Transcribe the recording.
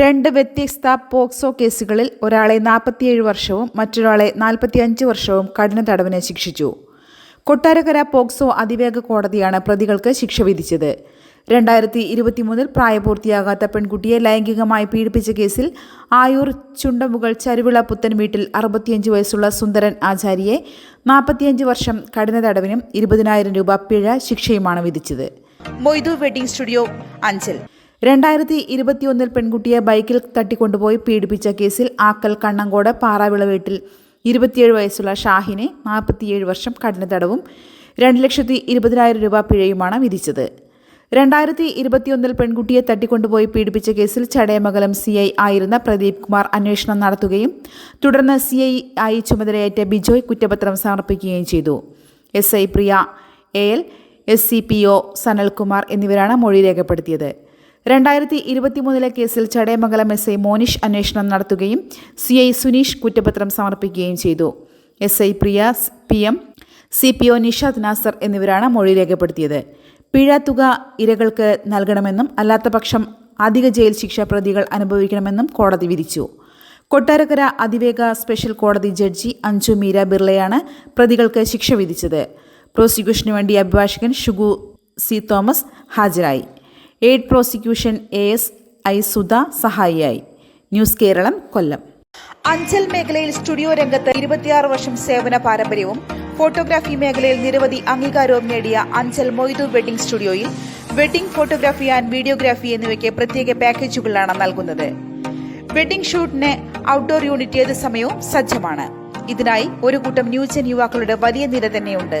രണ്ട് വ്യത്യസ്ത പോക്സോ കേസുകളിൽ ഒരാളെ നാൽപ്പത്തിയേഴ് വർഷവും മറ്റൊരാളെ നാൽപ്പത്തിയഞ്ച് വർഷവും കഠിന തടവിന് ശിക്ഷിച്ചു. കൊട്ടാരക്കര പോക്സോ അതിവേഗ കോടതിയാണ് പ്രതികൾക്ക് ശിക്ഷ വിധിച്ചത്. രണ്ടായിരത്തി ഇരുപത്തിമൂന്നിൽ പ്രായപൂർത്തിയാകാത്ത പെൺകുട്ടിയെ ലൈംഗികമായി പീഡിപ്പിച്ച കേസിൽ ആയൂർ ചുണ്ടമുകൾ ചരുവിള പുത്തൻ വീട്ടിൽ അറുപത്തിയഞ്ച് വയസ്സുള്ള സുന്ദരൻ ആചാരിയെ നാൽപ്പത്തിയഞ്ച് വർഷം കഠിന തടവിനും ഇരുപതിനായിരം രൂപ പിഴ ശിക്ഷയുമാണ് വിധിച്ചത്. Moidu wedding studio Anchal. രണ്ടായിരത്തി ഇരുപത്തിയൊന്നിൽ പെൺകുട്ടിയെ ബൈക്കിൽ തട്ടിക്കൊണ്ടുപോയി പീഡിപ്പിച്ച കേസിൽ ആക്കൽ കണ്ണങ്കോട് പാറാവിള വീട്ടിൽ ഇരുപത്തിയേഴ് വയസ്സുള്ള ഷാഹിനെ നാൽപ്പത്തിയേഴ് വർഷം കഠിന തടവും രണ്ട് ലക്ഷത്തി ഇരുപതിനായിരം രൂപ പിഴയുമാണ് വിധിച്ചത്. രണ്ടായിരത്തി ഇരുപത്തിയൊന്നിൽ പെൺകുട്ടിയെ തട്ടിക്കൊണ്ടുപോയി പീഡിപ്പിച്ച കേസിൽ ചടയമംഗലം സി ഐ ആയിരുന്ന പ്രദീപ് കുമാർ അന്വേഷണം നടത്തുകയും തുടർന്ന് സി ഐ ആയി ചുമതലയേറ്റ ബിജോയ് കുറ്റപത്രം സമർപ്പിക്കുകയും ചെയ്തു. S I Priya A L S C P O Sanalkumar എന്നിവരാണ് മൊഴി രേഖപ്പെടുത്തിയത്. രണ്ടായിരത്തി ഇരുപത്തിമൂന്നിലെ കേസിൽ ചടയമംഗലം എസ് ഐ മോനിഷ് അന്വേഷണം നടത്തുകയും സി ഐ സുനീഷ് കുറ്റപത്രം സമർപ്പിക്കുകയും ചെയ്തു. S I Priya P M C P O Nishad Nasar എന്നിവരാണ് മൊഴി രേഖപ്പെടുത്തിയത്. പിഴ തുക ഇരകൾക്ക് നൽകണമെന്നും അല്ലാത്തപക്ഷം അധിക ജയിൽ ശിക്ഷ പ്രതികൾ അനുഭവിക്കണമെന്നും കോടതി വിധിച്ചു. കൊട്ടാരക്കര അതിവേഗ സ്പെഷ്യൽ കോടതി ജഡ്ജി അഞ്ജു മീര ബിർളയാണ് പ്രതികൾക്ക് ശിക്ഷ വിധിച്ചത്. പ്രോസിക്യൂഷനു വേണ്ടി അഭിഭാഷകൻ ഷുഗു സി തോമസ് ഹാജരായി. Aid prosecution A S I Sudha സഹായിയായി. ന്യൂസ് കേരളം കൊല്ലം. അഞ്ചൽ മേഖലയിൽ സ്റ്റുഡിയോ രംഗത്ത് ഇരുപത്തിയാറ് വർഷം സേവന പാരമ്പര്യവും ഫോട്ടോഗ്രാഫി മേഖലയിൽ നിരവധി അംഗീകാരവും നേടിയ അഞ്ചൽ മൊയ്തു വെഡിംഗ് സ്റ്റുഡിയോയിൽ വെഡിംഗ് ഫോട്ടോഗ്രാഫി ആൻഡ് വീഡിയോഗ്രാഫി എന്നിവയ്ക്ക് പ്രത്യേക പാക്കേജുകളാണ് നൽകുന്നത്. വെഡിംഗ് ഷൂട്ടിന് ഔട്ട്ഡോർ യൂണിറ്റ് ഏത് സമയവും സജ്ജമാണ്. ഇതിനായി ഒരു കൂട്ടം ന്യൂജൻ യുവാക്കളുടെ വലിയ നിര തന്നെയുണ്ട്.